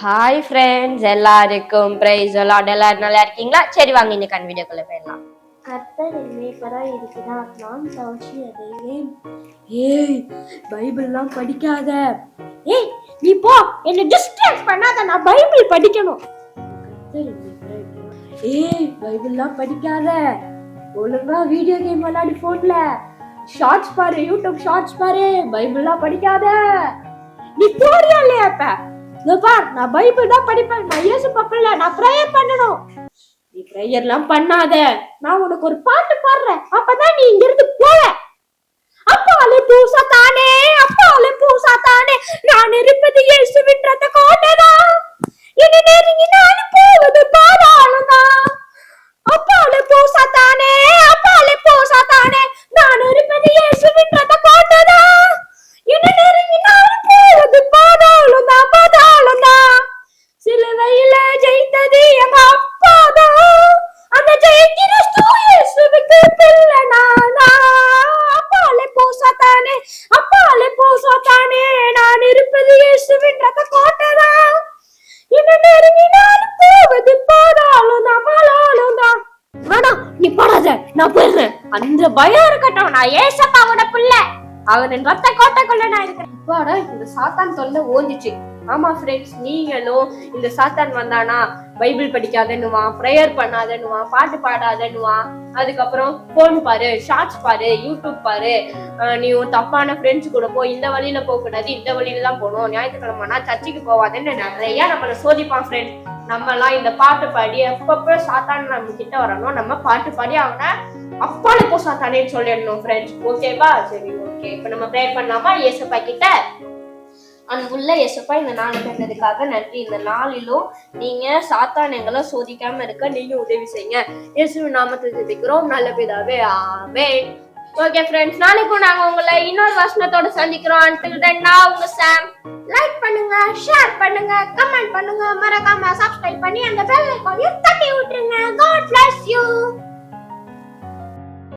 Hi friends எல்லாருக்கும் price எல்லாம் எல்லாரும் நல்லா இருக்கீங்களா? சரி வாங்க இன்னைக்கு வீடியோக்குள்ள போயிடலாம். கர்த்தர் மேய்ப்பராய் இருக்கிறார் நான் தவசி அடைவேன். ஏய் பைபிள்லாம் படிக்காத. ஏய் நீ போ. என்ன டிஸ்ட்ராக்ட் பண்ணாத. நான் பைபிள் படிக்கணும். கர்த்தர். ஏய் பைபிள்லாம் படிக்காத. ஒழுங்கா வீடியோ கேம் விளையாடி போன்ல ஷார்ட்ஸ் பாரு யூடியூப் ஷார்ட்ஸ் பாரு. பைபிள்லாம் படிக்காத. நீ போறியா இல்லையா இப்ப? இதோ பார் நான் பைபிள் தான் படிப்பேன். நான் இயேசு பப்பில்ல நான் ப்ரேயர் பண்ணணும். நீ ப்ரேயர்லாம் பண்ணாத. நான் உனக்கு ஒரு பாட்டு பாடுறேன். அப்பதான் நீ இங்கிருந்து இருந்து அந்த பயம் இருக்கட்டும். நான் ஏசப்பாவோட பிள்ளை. அவரின் ரத்த கோட்டைக்குள்ள நான் இருக்கிறேன். இப்பாடா இந்த சாத்தான் தொல்லை ஓஞ்சிச்சு. ஆமா ஃப்ரெண்ட்ஸ் நீங்களும் இந்த சாத்தான் வந்தானா? பைபிள் படிக்காதன்னுவான் ப்ரேயர் பண்ணாதன்னுவான் பாட்டு பாடாதன்னுவான் அதுக்கப்புறம் போன் பாரு ஷார்ட்ஸ் பாரு யூடியூப் பாரு. நீ உன் தப்பான ஃப்ரெண்ட்ஸ் கூட போ இந்த வழியில போக கூடாது இந்த வழியில தான் போகணும். ஞாயிற்றுக்கிழமைனா சர்ச்சுக்கு போவாதுன்னு நிறைய நம்மளை சோதிப்பான் ஃப்ரெண்ட்ஸ் நம்ம எல்லாம் இந்த பாட்டு பாடி எப்பப்போ சாத்தான் நம்ம கிட்ட வரணும் நம்ம பாட்டு பாடி அவனை அப்பால இப்போ சாத்தானேன்னு சொல்லிடணும் ஃப்ரெண்ட்ஸ் ஓகேவா சரி ஓகே இப்போ நம்ம ப்ரேயர் பண்ணலாமா? ஏசப்பா கிட்ட? அன்புள்ள இயேசுப்பா இந்த நாள் கண்டதுக்காக நன்றி. இந்த நாளிலும் நீங்க சாத்தான் எங்களை சோதிக்காம இருக்க நீங்க உதவி செய்யுங்க. இயேசு நாமத்தை ஜெபிக்கிறோம் நல்ல பிதாவே ஆமே ஓகே ஃப்ரெண்ட்ஸ் நாளைக்கும் நாங்க உங்களை இன்னொரு வசனத்தோட சந்திக்கிறோம். அன்டில் தென் நான் உங்க சாம் லைக் பண்ணுங்க ஷேர் பண்ணுங்க கமெண்ட் பண்ணுங்க. மறக்காம சப்ஸ்கிரைப் பண்ணி அந்த பெல் ஐகானையும் தட்டி விட்டுருங்க. God bless you